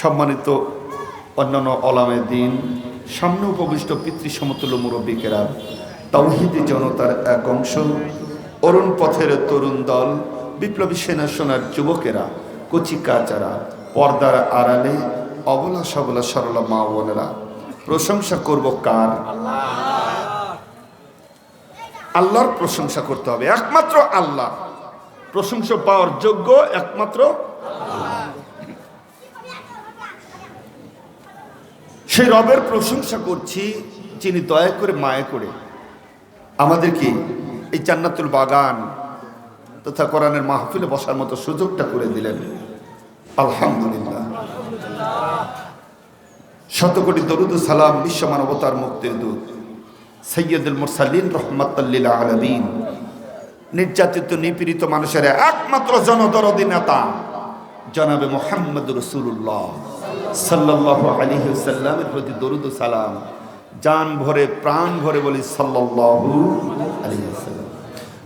সম্মানিত অন্যান্য অলামে দিন, সামনে উপবিষ্ট পিতৃ সমতুল্য মুরব্বিকেরা তাওহিদি জনতার এক অংশ, অরুণ পথের তরুণ দল, বিপ্লবী সেনা সোনার যুবকেরা কচি কাচারা পর্দার আড়ালে অবলা সবলা সরলা মা বোনেরা, প্রশংসা করব কার? আল্লাহর প্রশংসা করতে হবে, একমাত্র আল্লাহ। প্রশংসা পাওয়ার যোগ্য একমাত্র সেই রবের প্রশংসা করছি, যিনি দয়া করে মায়া করে। আমাদেরকে এই জান্নাতুল বাগান তথা কোরআনের মাহফিলে বসার মতো সুযোগটা করে দিলেন? আলহামদুলিল্লাহ। শতকোটি দরুদ সালাম বিশ্ব মানবতার মুক্তির দূত সৈয়দুল মুরসালিন রহমতুল্লিল আলমিন। নির্যাতিত, নিপীড়িত মানুষের একমাত্র জনদরদি নেতা, জনাবে মোহাম্মদ রসুল্লাহ সাল্লাহ আলী সাল্লামের প্রতি দরুদ সালাম। জান ভরে, প্রাণ ভরে বলি সাল্লাহু আলী সাল্লাম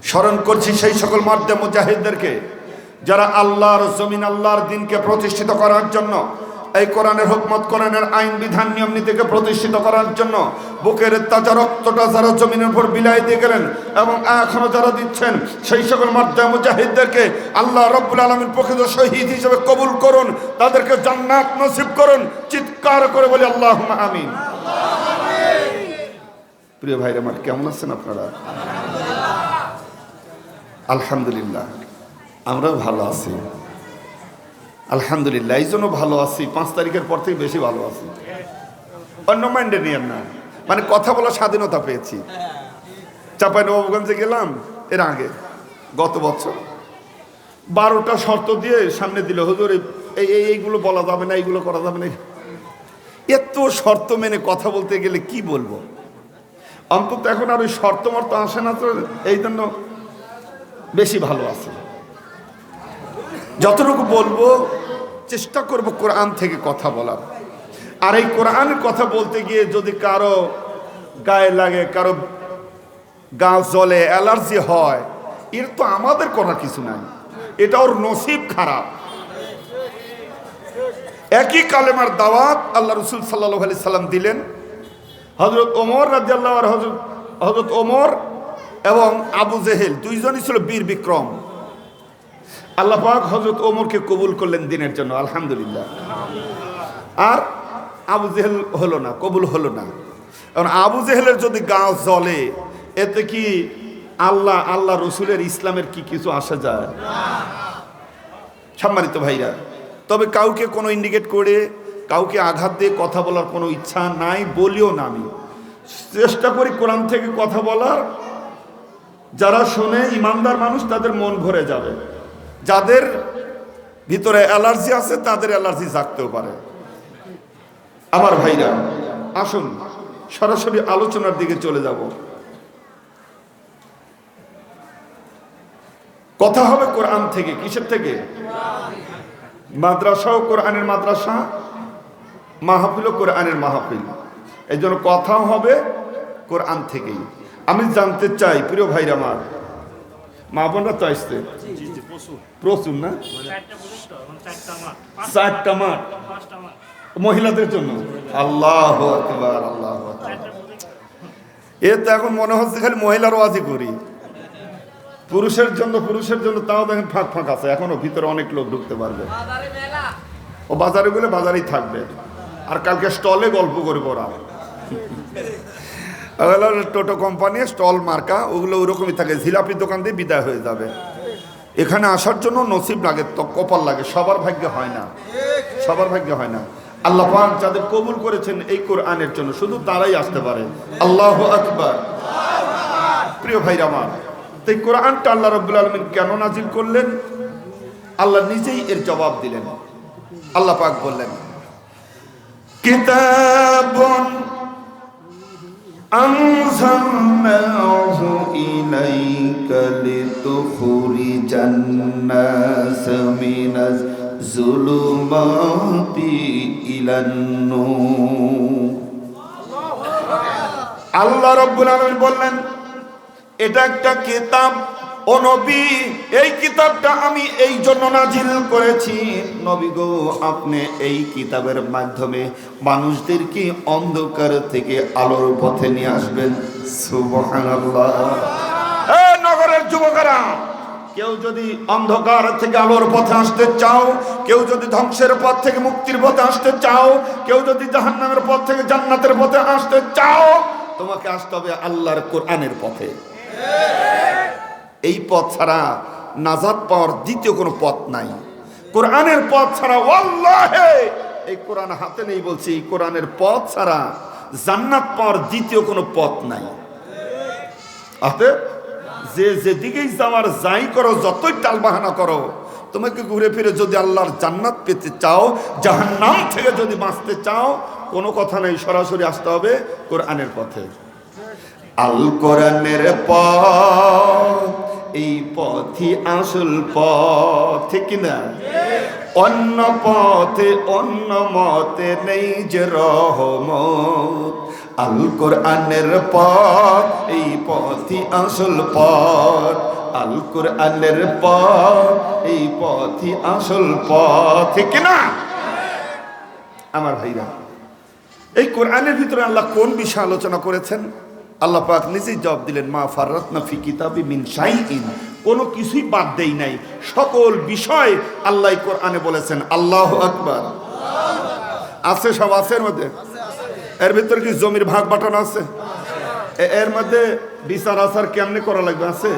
স্মরণ করছি সেই সকল মর্দে মুজাহিদদেরকে যারা আল্লাহর জমিন, আল্লাহর দিনকে প্রতিষ্ঠিত করার জন্য এই কোরআনের হুকমত কোরআনের আইন, বিধান, নিয়ম নীতিকে প্রতিষ্ঠিত করার জন্য বুকের তাজা রক্তটা যারা জমিনের উপর বিলাই দিয়ে গেলেন এবং এখনও যারা দিচ্ছেন, সেই সকল মর্দা মুজাহিদদেরকে আল্লাহ রব্বুল আলমীর প্রকৃত শহীদ হিসেবে কবুল করুন, তাদেরকে জান্নাত নসিব করুন, চিৎকার করে বলি আল্লাহ আমিন। প্রিয় ভাইরা আমার, কেমন আছেন আপনারা? আলহামদুলিল্লাহ, আমরাও ভালো আছি। আলহামদুলিল্লাহ, এই জন্য ভালো আছি। পাঁচ তারিখের পর থেকে বেশি ভালো আছি। অন্য মাইন্ডে নিয়েন না মানে কথা বলার স্বাধীনতা পেয়েছি। চাপাই নবাবগঞ্জে গেলাম, এর আগে, গত বছর। বারোটা শর্ত দিয়ে সামনে দিল, হুজুর এই এই এইগুলো বলা যাবে না, এইগুলো করা যাবে না। এত শর্ত মেনে কথা বলতে গেলে কি বলব? অন্তত এখন আর ওই শর্ত মর্ত আসে না তো, এই জন্য বেশি ভালো আছে। যতটুকু বলব চেষ্টা করব কোরআন থেকে কথা বলার। আর এই কোরআনের কথা বলতে গিয়ে যদি কারও গায়ে লাগে, কারও গা জলে অ্যালার্জি হয়, এর তো আমাদের করার কিছু নাই। এটা ওর নসিব খারাপ। একই কালেমার দাওয়াত আল্লাহ রসুল সাল্লাহ আলি সাল্লাম দিলেন। হজরত ওমর রাজিয়াল্লাহ আর হজরত হজরত ওমর এবং আবু জেহেল, দুইজনই ছিল বীর বিক্রম। আল্লাহ পাক হজরত ওমরকে কবুল করলেন দিনের জন্য, আলহামদুলিল্লাহ। আর আবু জেহেল হলো না, কবুল হলো না। কারণ আবু জেহেলের যদি গা জ্বলে, এতে কি আল্লাহ আল্লাহ রসুলের ইসলামের কি কিছু আসা যায়? সম্মানিত ভাইরা, তবে কাউকে কোনো ইন্ডিকেট করে, কাউকে আঘাত দিয়ে কথা বলার কোনো ইচ্ছা নাই, বলিও না আমি। চেষ্টা করি কোরআন থেকে কথা বলার। যারা শোনে, ইমানদার মানুষ, তাদের মন ভরে যাবে। যাদের ভিতরে অ্যালার্জি আছে, তাদের অ্যালার্জি জাগতেও পারে। আমার ভাইরা, আসুন, সরাসরি আলোচনার দিকে চলে যাব। কথা হবে কোরআন থেকে, কিসের থেকে? মাদ্রাসাও কোরআনের মাদ্রাসা, মাহফিলও কোরআনের মাহফিল। এই জন্য কথাও হবে কোরআন থেকেই। আমি জানতে চাই, প্রিয় ভাইরা আমার, মা বোনরা তো আসতে প্রচুর। না? চারটা মাঠ। মহিলাদের জন্য? আল্লাহ আল্লাহ এ তো এখন মনে হচ্ছে খালি মহিলার ওয়াজি করি। পুরুষের জন্য পুরুষের জন্য তাও দেখেন ফাঁক ফাঁক আছে। এখনও ভিতরে অনেক লোক ঢুকতে পারবে। ও বাজারে গেলে বাজারেই থাকবে। আর কালকে স্টলে গল্প করব পড়া টোটো কোম্পানি স্টল মার্কা ওগুলো ওরকমই থাকে। জিলাপি দোকান দিয়ে বিদায় হয়ে যাবে। এখানে আসার জন্য নসিব লাগে, তো কপাল লাগে, সবার ভাগ্যে হয় না। সবার ভাগ্যে হয় না। আল্লাহ পাক যাদের কবুল করেছেন এই কোরআনের জন্য, শুধু তারাই আসতে পারে। আল্লাহ আকবার। প্রিয় ভাইরা আমার, তো এই কোরআনটা আল্লাহ রব্বুল আলমিন কেন নাজিল করলেন? আল্লাহ নিজেই এর জবাব দিলেন। আল্লাহ পাক বললেন, কিতাবুন أنزلناه إليك لتخرج الناس من الظلمات إلى النور আল্লাহ রব্বুল আলমিন বললেন এটা একটা কিতাব ও নবী, এই কিতাবটা আমি এই জন্য নাজিল করেছি। নবী গো, আপনি এই কিতাবের মাধ্যমে মানুষদেরকে অন্ধকার থেকে আলোর পথে নিয়ে আসবেন। সুবহানাল্লাহ। এ নগরের যুবকেরা, কেউ যদি অন্ধকার থেকে আলোর পথে আসতে চাও, কেউ যদি ধ্বংসের পথ থেকে মুক্তির পথে আসতে চাও, কেউ যদি জাহান্নামের পথ থেকে জান্নাতের পথে আসতে চাও, তোমাকে আসতে হবে আল্লাহর কোরআনের পথে। এই পথ ছাড়া নাজাদ পাওয়ার দ্বিতীয় কোনো পথ নাই। কোরআনের পথ ছাড়া ওয়াল্লাহে! এই কোরআন হাতে নেই বলছি, কোরআনের পথ ছাড়া জান্নাত পাওয়ার দ্বিতীয় কোনো পথ নাই। আতে যে যেদিকেই যাওয়ার যাই করো, যতই টালবাহানা করো, তোমাকে ঘুরে ফিরে যদি আল্লাহর জান্নাত পেতে চাও, জাহান্নাম থেকে যদি বাঁচতে চাও, কোনো কথা নেই, সরাসরি আসতে হবে কোরআনের পথে। আল কোরআনের পথ এই পথই আসল পথ, ঠিক না? অন্য পথে, অন্য মতে নেই যে রহমত। আল কোরআনের পথ, এই পথই আসল পথ। আল কোরআনের পথ, এই পথই আসল পথ, ঠিক না? আমার ভাইরা, এই কোরআনের ভিতরে আল্লাহ কোন বিষয় আলোচনা করেছেন? আল্লাহ পাক নিজেই জবাব দিলেন, মা ফাররাত না ফি কিতাবি মিন শাইইন। কোনো কিছুই বাদ দেই নাই। সকল বিষয় আল্লাহ কোরআনে বলেছেন, আল্লাহ আকবার। আছে সব, আছে এর মধ্যে? এর ভিতরে কি জমির ভাগ বাটানো আছে? এর মধ্যে বিচার আচার কেমনে করা লাগবে? আছে?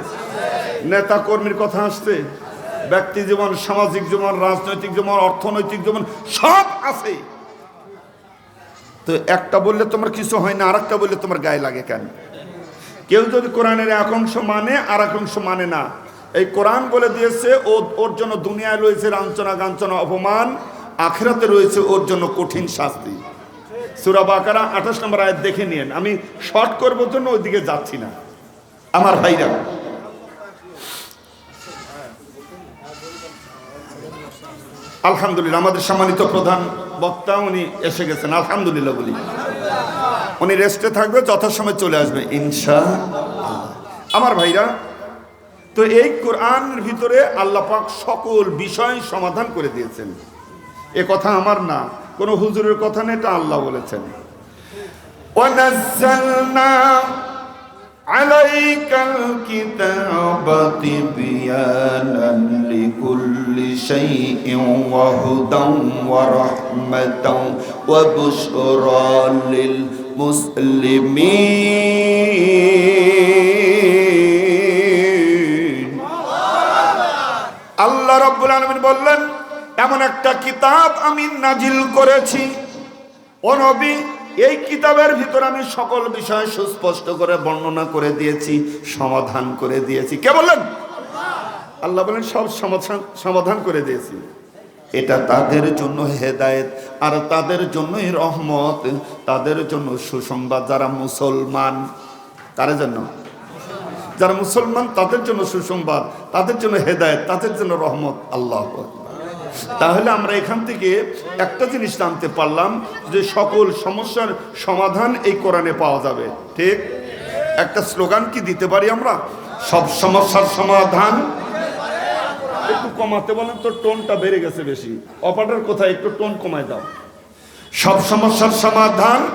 নেতা কর্মীর কথা আসছে। ব্যক্তি জীবন, সামাজিক জীবন, রাজনৈতিক জীবন, অর্থনৈতিক জীবন, সব আছে। তো একটা বললে তোমার কিছু হয় না আর একটা বললে তোমার গায়ে লাগে কেন? কেউ যদি কোরআনের এক অংশ মানে আর এক অংশ মানে না। এই কোরআন বলে দিয়েছে, ও, ওর জন্য দুনিয়ায় রয়েছে লাঞ্ছনা গাঞ্চনা অপমান, আখেরাতে রয়েছে ওর জন্য কঠিন শাস্তি। সুরা বাকারা আঠাশ নম্বর আয়াত দেখে নিন আমি শর্ট করব জন্য ওইদিকে যাচ্ছি না। আমার ভাইরা। আলহামদুলিল্লাহ, আমাদের সম্মানিত প্রধান বক্তা উনি এসে গেছেন, আলহামদুলিল্লাহ বলি। উনি রেস্টে থাকবে, যথাসময় চলে আসবে ইনশা আমার ভাইরা, তো এই কোরআনের ভিতরে আল্লাপাক সকল বিষয় সমাধান করে দিয়েছেন। এ কথা আমার না, কোনো হুজুরের কথা নেই এটা আল্লাহ বলেছেন। عليك الكتاب تبيانا لكل شيء وهدى ورحمة وبشرى للمسلمين আল্লাহ রব্বুল আলমিন বললেন এমন একটা কিতাব আমি নাজিল করেছি ও নবী এই কিতাবের ভিতর আমি সকল বিষয় সুস্পষ্ট করে বর্ণনা করে দিয়েছি, সমাধান করে দিয়েছি। কে বললেন? আল্লাহ বলেন, সব সমাধান সমাধান করে দিয়েছি। এটা তাদের জন্য হেদায়েত, আর তাদের জন্যই রহমত, তাদের জন্য সুসংবাদ। যারা মুসলমান কারের জন্য? যারা মুসলমান, তাদের জন্য সুসংবাদ, তাদের জন্য হেদায়েত, তাদের জন্য রহমত। আল্লাহ তাহলে আমরা এখান থেকে একটা জিনিস জানতে পারলাম যে সকল সমস্যার সমাধান এই কোরআনে পাওয়া যাবে। ঠিক? একটা স্লোগান কি দিতে পারি আমরা? সব সমস্যার সমাধান। একটু কমাতে বলেন তো, টোনটা বেড়ে গেছে বেশি। অপারেটর কোথায়? একটু টোন কমায় দাও। সব সমস্যার সমাধান।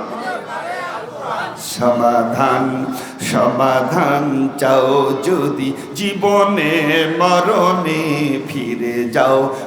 সমাধান সমাধান চাও যদি জীবনে, মরণে ফিরে যাও।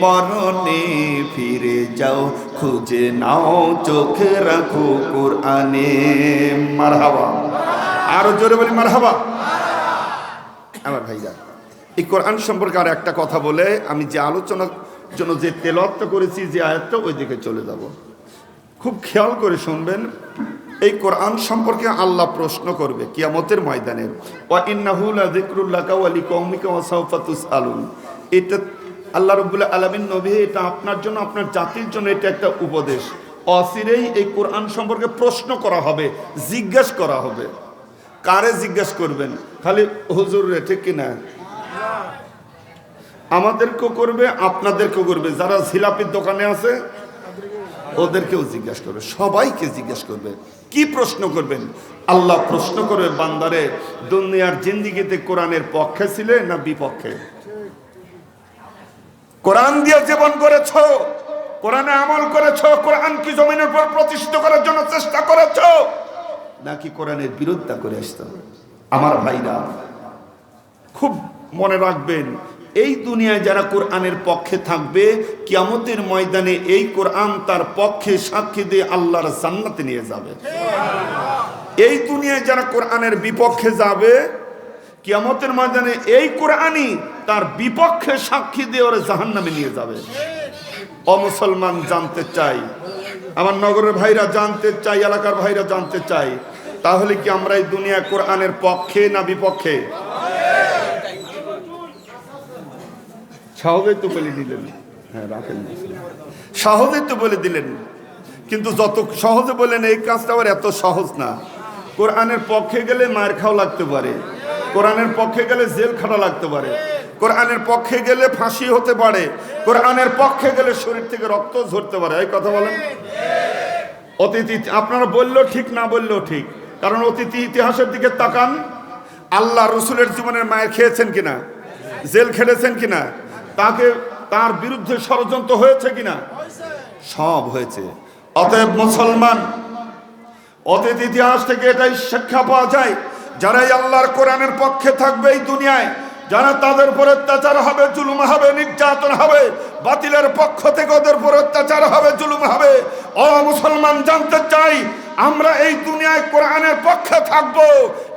মরণে ফিরে যাও, খুঁজে নাও, চোখে রাখো কোরআনে। মারহাবা। আরও জোরে বলি মারহাবা। আমার ভাইরা এই কোরআন সম্পর্কে আর একটা কথা বলে, আমি যে আলোচনার জন্য যে তেলত্ব করেছি, যে আয়াতটা, ওই দিকে চলে যাব। খুব খেয়াল করে শুনবেন, এই কোরআন সম্পর্কে আল্লাহ প্রশ্ন করবে কিয়ামতের ময়দানে। ওয়া ইন্নাহু লাযিকরুল লাকা ওয়া লিকাউমিকা ওয়া সাওফা তুসআলুন। এটা আল্লাহ রবুল্লাহ আলমিন নবী, এটা আপনার জন্য, আপনার জাতির জন্য এটা একটা উপদেশ। অচিরেই এই কোরআন সম্পর্কে প্রশ্ন করা হবে, জিজ্ঞেস করা হবে। কারে জিজ্ঞেস করবেন? খালি হুজুর রে, ঠিক কিনা? আমাদেরকেও করবে, আপনাদেরকেও করবে। যারা জিলাপির দোকানে আছে, ওদেরকেও জিজ্ঞেস করবে, সবাইকে জিজ্ঞেস করবে। কি প্রশ্ন করবেন? আল্লাহ প্রশ্ন করবে, বান্দারে, দুনিয়ার জিন্দিগিতে কোরআনের পক্ষে ছিলে না বিপক্ষে? কোরআন দিয়ে জীবন করেছ, কোরআনে আমল করেছ কোরআন কি জমিনের উপর প্রতিষ্ঠিত করার জন্য চেষ্টা করেছ, নাকি কোরআনের বিরোধিতা করে আসতে আমার ভাইরা, খুব মনে রাখবেন, এই দুনিয়ায় যারা কোরআনের পক্ষে থাকবে, কিয়ামতের ময়দানে এই কোরআন তার পক্ষে সাক্ষী দিয়ে আল্লাহর জান্নাতে নিয়ে যাবে। এই দুনিয়ায় যারা কোরআনের বিপক্ষে যাবে কিয়ামতের ময়দানে এই কোরআনই তার বিপক্ষে সাক্ষী দিয়ে ওরা জাহান্নামে নিয়ে যাবে। অমুসলমান জানতে চাই। আমার নগরের ভাইরা জানতে চাই, এলাকার ভাইরা জানতে চাই। তাহলে কি আমরা এই দুনিয়া কোরআনের পক্ষে না বিপক্ষে? সহজেই তো বলে দিলেন। হ্যাঁ রাখেন। সহজেই তো বলে দিলেন। কিন্তু যত সহজে বলেন, এই কাজটা আবার এত সহজ না। কোরআনের পক্ষে গেলে মায়ের খাওয়া লাগতে পারে। কোরআনের পক্ষে গেলে জেল খাটা লাগতে পারে। কোরআনের পক্ষে গেলে ফাঁসি হতে পারে। কোরআনের পক্ষে গেলে শরীর থেকে রক্ত ঝরতে পারে। এই কথা বলেন। অতীত আপনারা বললেও ঠিক, না বললেও ঠিক। কারণ অতীত ইতিহাসের দিকে তাকান। আল্লাহ রসুলের জীবনের মায়ের খেয়েছেন কিনা? জেল খেটেছেন কিনা? তাকে তার বিরুদ্ধে ষড়যন্ত্র হয়েছে কিনা? সব হয়েছে। অতএব মুসলমান, অতীত ইতিহাস থেকে এটাই শিক্ষা পাওয়া যায়। যারাই আল্লাহর কোরআনের পক্ষে থাকবে এই দুনিয়ায়, যারা তাদের উপর অত্যাচার হবে, জুলুম হবে, নির্যাতন হবে, বাতিলের পক্ষ থেকে ওদের উপর অত্যাচার হবে, জুলুম হবে। অ মুসলমান, জানতে চাই আমরা এই দুনিয়ায় কোরআনের পক্ষে থাকব।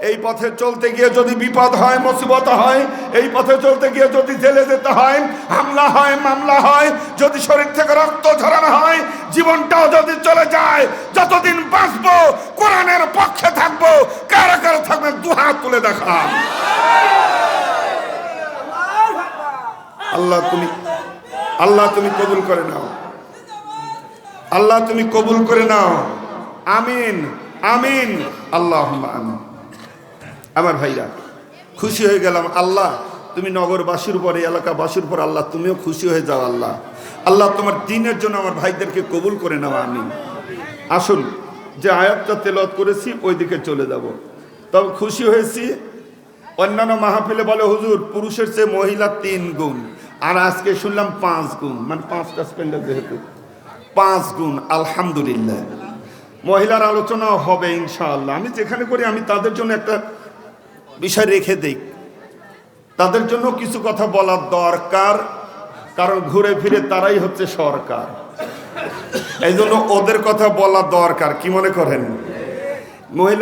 এই পথে চলতে গিয়ে যদি বিপদ হয়, মুসিবত হয়, এই পথে চলতে গিয়ে যদি জেলে যেতে হয়, হামলা হয়, মামলা হয়, যদি শরীর থেকে রক্ত ঝরানো হয়, জীবনটাও যদি চলে যায়, যতদিন বাঁচবো, কোরআনের পক্ষে থাকব, কারা কারা থাকবেন দুহাত তুলে দেখা। আল্লাহ তুমি আল্লাহ তুমি কবুল করে নাও। আল্লাহ তুমি কবুল করে নাও। আমিন আমিন। আল্লাহ আমিন। আমার ভাইরা, খুশি হয়ে গেলাম। আল্লাহ, তুমি নগরবাসীর এই এলাকাবাসীর পর আল্লাহ, তুমিও খুশি হয়ে যাও, আল্লাহ। আল্লাহ, তোমার দিনের জন্য আমার ভাইদেরকে কবুল করে নাও, আমিন। আসুন, যে আয়াতটা তেলত করেছি ওই দিকে চলে যাব। তবে খুশি হয়েছি, অন্যান্য মাহফিলে বলে, হুজুর, পুরুষের চেয়ে মহিলা তিন গুণ। আর আজকে শুনলাম পাঁচ গুণ। মানে পাঁচটা স্পেন্ডার যেহেতু। পাঁচ গুণ, আলহামদুলিল্লাহ। মহিলার আলোচনা হবে ইনশাআল্লাহ। আমি যেখানে করি, আমি তাদের জন্য একটা বিষয় রেখে দিই। তাদের জন্য কিছু কথা বলার দরকার, কারণ ঘুরে ফিরে তারাই হচ্ছে সরকার। এই জন্য ওদের কথা বলা দরকার, কি মনে করেন? মহিলা